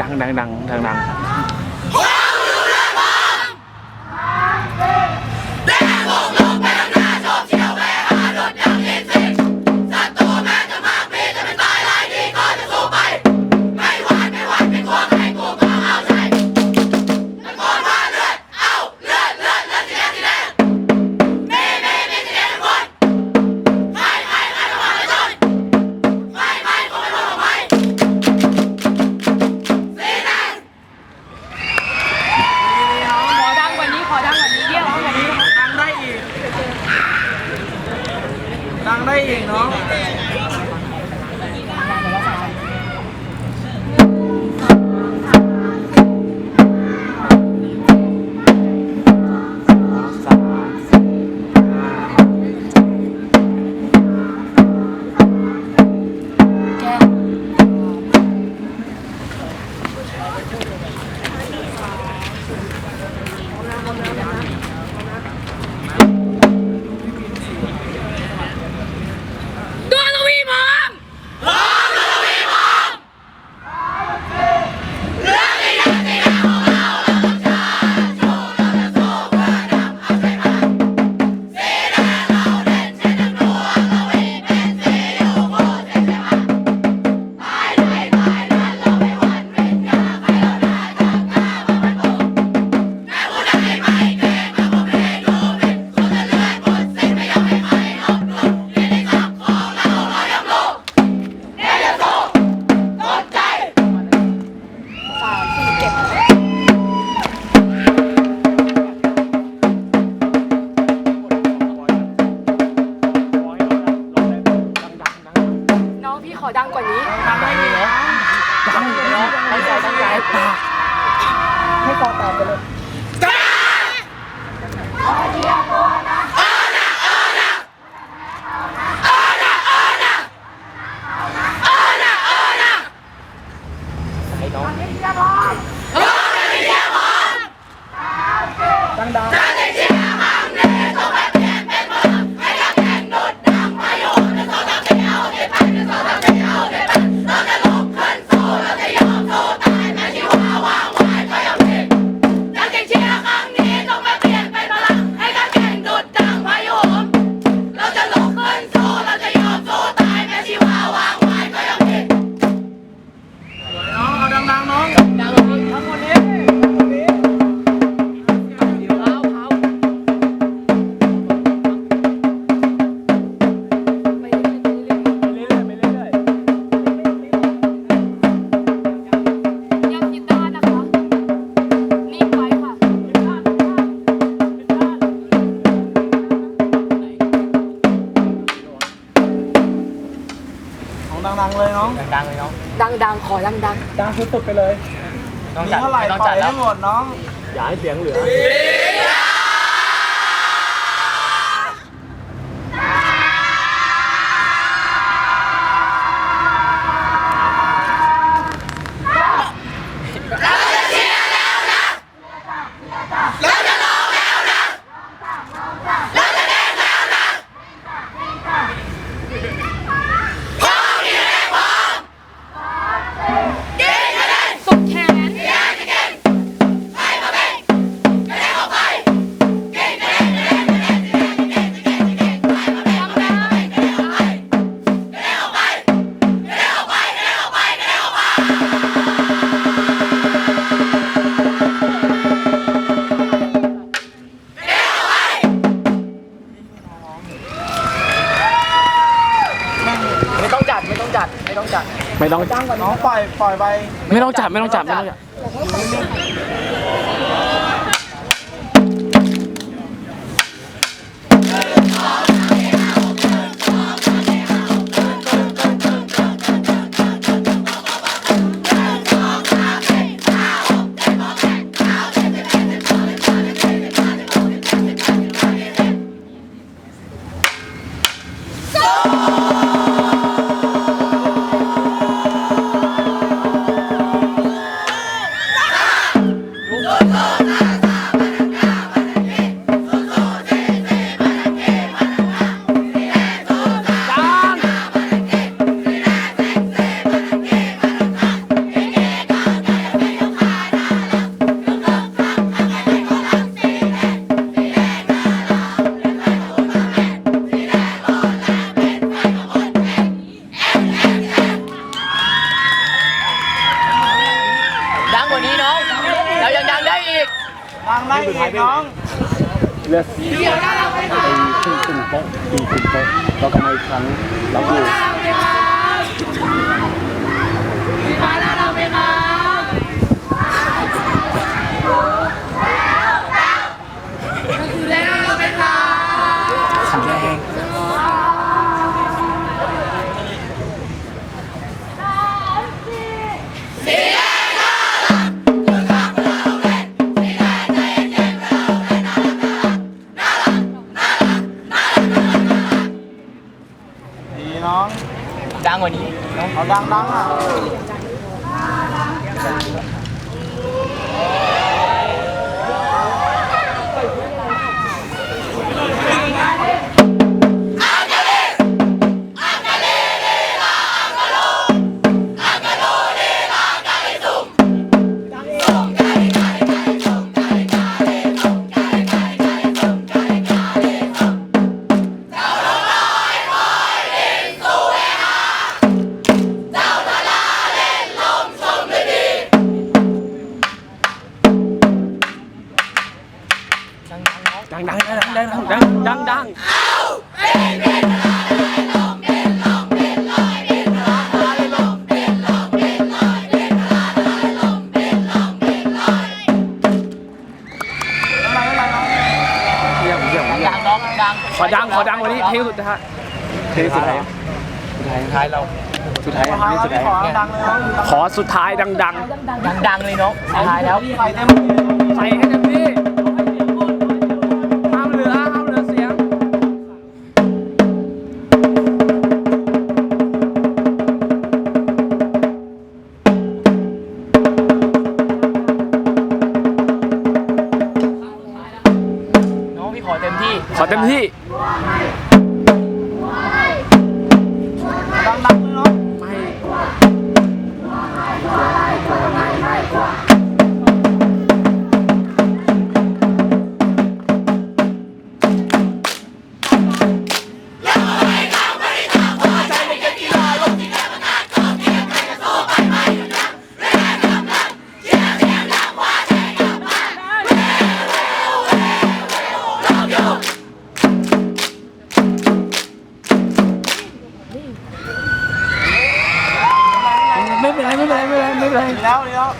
ดังดังดังดังดัง 当过 ดังๆเลยเนาะดังๆ ขอดังดังสุดๆไปเลยน้องจัดเท่าไหร่ต้องปล่จัดยแล้วหหมดน้อง อย่าให้เสียงเหลือ ปล่อยปล่อยไป ไม่ต้องจับไม่ต้องจับไม่ต้องจับ กว่านี้น้อง เรายังยังได้อีกวางได้อีกน้อง เลือกไอ้ขึ้นขึ้นโป๊ะดีขึ้นโป๊ะเราก็มาอีครั้งเราดู เอาดังดังๆอะ เยี่ยมเยี่ยมเยี่ยดังน้องดังขอดังขอดังว่านี้เพลงสุดท้ายเพลงสุดท้ายสุดท้ายท้ายเราสุดท้ายท้ายนี่แล้วสุดท้ายขอดังเลยขอสุดท้ายดังดังดังดังเลยน้องท้ายแล้วใส่เต็มที่เลยน้องใส่ให้เต็มที่ ขอเต็มที่ ขอเต็มที่ แล้วดีแล้ว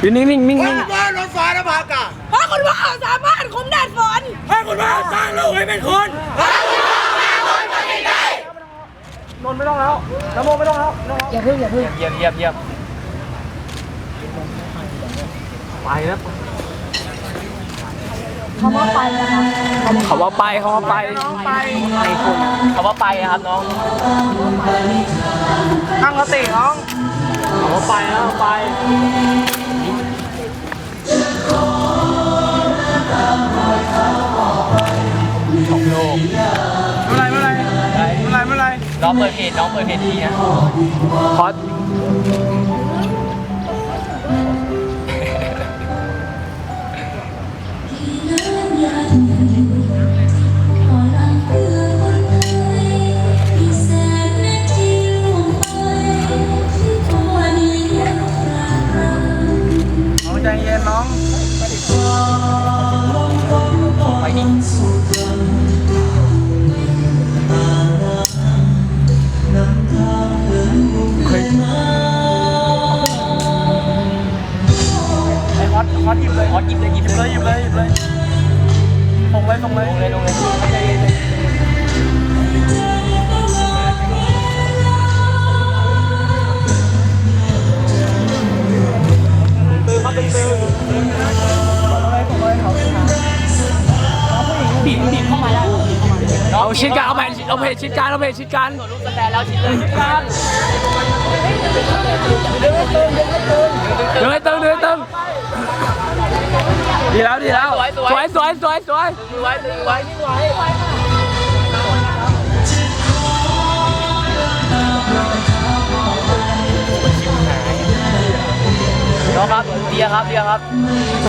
อยู่นิ่งนิ่งนิ่งนิ่งเพราะคุณว่าสามารถคุมแดดฝนนนท์ไม่ต้องแล้วน้ำโมไม่ต้องแล้วน้องเยี่ยมเยี่ยมเยี่ยมไปแล้วเขาว่าไปเขาว่าไปเขาว่าไปเขาว่าไปนะครับน้องตั้งสติน้อง เขาไปแล้วไปของโลกเม่อไรเมื่อไรเมื่อไรเมื่อไรน้องเปิดเพจน้องเปิดเพจดีนะคอน้ เย็นน้องไปดิไอ้ฮอตฮอตหยิบเลยออดหยิบเลยหยิบหยิบเลเลยยหยิบเลยหยิบเลยส่งเลยส่งเลยลงเลยลงเลยตื่น จเอาเพจชิดกันเอาเพจชิดกันส่วนลูกสแตนแล้วชิ้นเลยชิ้นกันเดินให้ตึงเดินให้ตึงดีแล้วดีแล้วสวยสวยสวยสวยดึงไว้ดึงไว้ดึงไว้น้องครับเดียครับเดียครับ